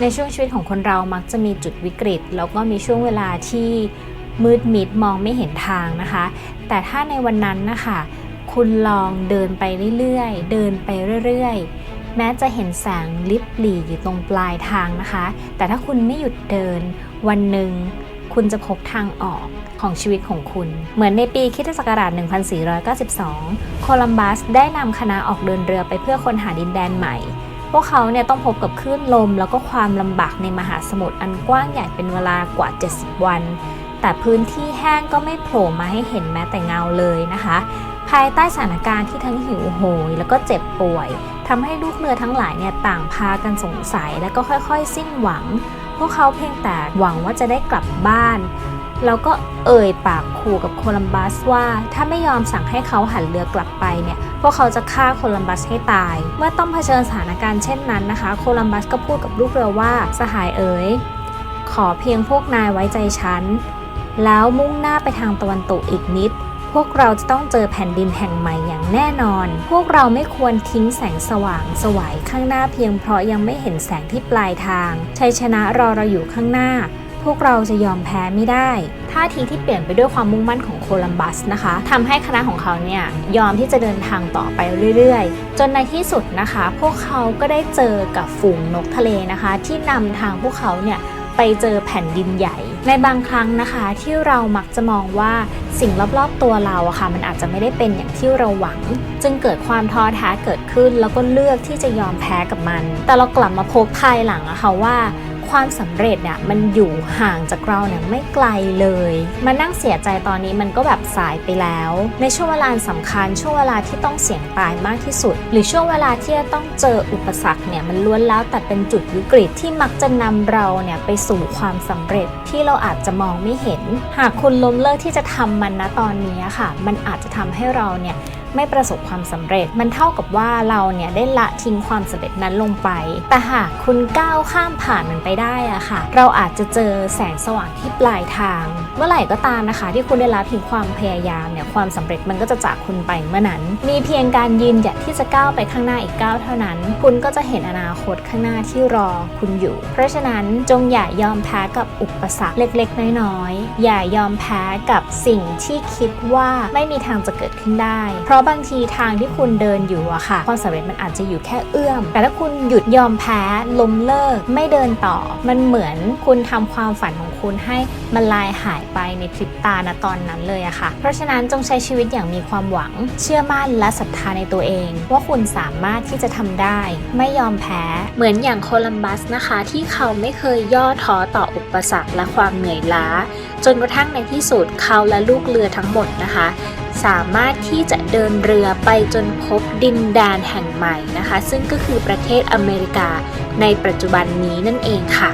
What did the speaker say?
ในช่วงชีวิตของคนเรามักจะมีจุดวิกฤต แล้วก็มีช่วงเวลาที่มืดมิดมองไม่เห็นทางนะคะ แต่ถ้าในวันนั้นนะคะ คุณลองเดินไปเรื่อยๆ เดินไปเรื่อยๆ แม้จะเห็นแสงลิบหลีอยู่ตรงปลายทางนะคะ แต่ถ้าคุณไม่หยุดเดิน วันหนึ่งคุณจะพบทางออกของชีวิตของคุณ เหมือนในปีคิศักราช 1492 โคลัมบัสได้นำคณะออกเดินเรือไปเพื่อค้นหาดินแดนใหม่ พวกเขาเนี่ยต้องพบกับคลื่นลมแล้วก็ความลำบากในมหาสมุทรอันกว้างใหญ่เป็นเวลากว่า 70 วัน แต่พื้นที่แห้งก็ไม่โผล่มาให้เห็นแม้แต่เงาเลยนะคะ ภายใต้สถานการณ์ที่ทั้งหิวโหย แล้วก็เจ็บป่วยทำให้ลูกเรือทั้งหลายเนี่ยต่างพากันสงสัยและก็ค่อยๆ สิ้นหวัง พวกเขาเพียงแต่หวังว่าจะได้กลับบ้าน แล้วก็เอ่ยปากขู่กับโคลัมบัสว่าถ้าไม่ยอมสั่งให้เขาหันเรือกลับไปเนี่ยพวกเขาจะฆ่าโคลัมบัสให้ตาย เมื่อต้องเผชิญสถานการณ์เช่นนั้นนะคะ โคลัมบัสก็พูดกับลูกเรือว่าสหายเอ๋ยขอเพียงพวกนายไว้ใจฉัน แล้วมุ่งหน้าไปทางตะวันตกอีกนิด พวกเราจะต้องเจอแผ่นดินแห่งใหม่อย่างแน่นอน พวกเราไม่ควรทิ้งแสงสว่างสวัยข้างหน้าเพียงเพราะยังไม่เห็นแสงที่ปลายทางชัยชนะรอเราอยู่ข้างหน้า พวกเราจะยอมแพ้ไม่ได้ ท่าทีที่เปลี่ยนไปด้วยความมุ่งมั่นของโคลัมบัสนะคะทำให้คณะของเขาเนี่ยยอมที่จะเดินทางต่อไปเรื่อยๆ จนในที่สุดนะคะ พวกเขาก็ได้เจอกับฝูงนกทะเลนะคะ ที่นำทางพวกเขาเนี่ยไปเจอแผ่นดินใหญ่ ในบางครั้งนะคะที่เรามักจะมองว่าสิ่งรอบๆตัวเราอะค่ะ มันอาจจะไม่ได้เป็นอย่างที่เราหวัง จึงเกิดความท้อแท้เกิดขึ้น แล้วก็เลือกที่จะยอมแพ้กับมัน แต่เรากลับมาพบภายหลังอะค่ะว่า ความสำเร็จเนี่ยมันอยู่ห่างจากเราเนี่ยไม่ไกลเลย มานั่งเสียใจตอนนี้มันก็แบบสายไปแล้ว ในช่วงเวลาสำคัญ ช่วงเวลาที่ต้องเสี่ยงตายมากที่สุด หรือช่วงเวลาที่จะต้องเจออุปสรรคเนี่ยมันล้วนแล้วแต่เป็นจุดวิกฤตที่มักจะนำเราเนี่ยไปสู่ความสำเร็จที่เราอาจจะมองไม่เห็น หากคุณล้มเลิกที่จะทำมันนะตอนนี้ค่ะ มันอาจจะทำให้เราเนี่ย ไม่ประสบความสำเร็จ มันเท่ากับว่าเราเนี่ยได้ละทิ้งความสำเร็จนั้นลงไป แต่หากคุณก้าวข้ามผ่านมันไปได้อะค่ะ เราอาจจะเจอแสงสว่างที่ปลายทาง เมื่อไหร่ก็ตามนะคะ ที่คุณได้ละทิ้งความพยายามเนี่ยความสำเร็จมันก็จะจากคุณไปเมื่อนั้น มีเพียงการยืนหยัดที่จะก้าวไปข้างหน้าอีกก้าวเท่านั้น คุณก็จะเห็นอนาคตข้างหน้าที่รอคุณอยู่ เพราะฉะนั้นจงอย่ายอมแพ้กับอุปสรรคเล็กๆ น้อยๆอย่ายอมแพ้กับสิ่งที่คิดว่าไม่มีทางจะเกิดขึ้นได้ เพราะบางทีทางที่คุณเดินอยู่อะค่ะ ความสำเร็จมันอาจจะอยู่แค่เอื้อม แต่ถ้าคุณหยุดยอมแพ้ล้มเลิกไม่เดินต่อ มันเหมือนคุณทำความฝันของคุณให้มันลายหายไปในพริบตาณตอนนั้นเลยอะค่ะ เพราะฉะนั้นจงใช้ชีวิตอย่างมีความหวัง เชื่อมั่นและศรัทธาในตัวเอง ว่าคุณสามารถที่จะทำได้ ไม่ยอมแพ้ เหมือนอย่างโคลัมบัสนะคะ ที่เขาไม่เคยย่อท้อต่ออุปสรรคและความเหนื่อยล้า จนกระทั่งในที่สุดเขาและลูกเรือทั้งหมดนะคะ สามารถที่จะเดินเรือไปจนพบดินแดนแห่งใหม่นะคะ ซึ่งก็คือประเทศอเมริกาในปัจจุบันนี้นั่นเองค่ะ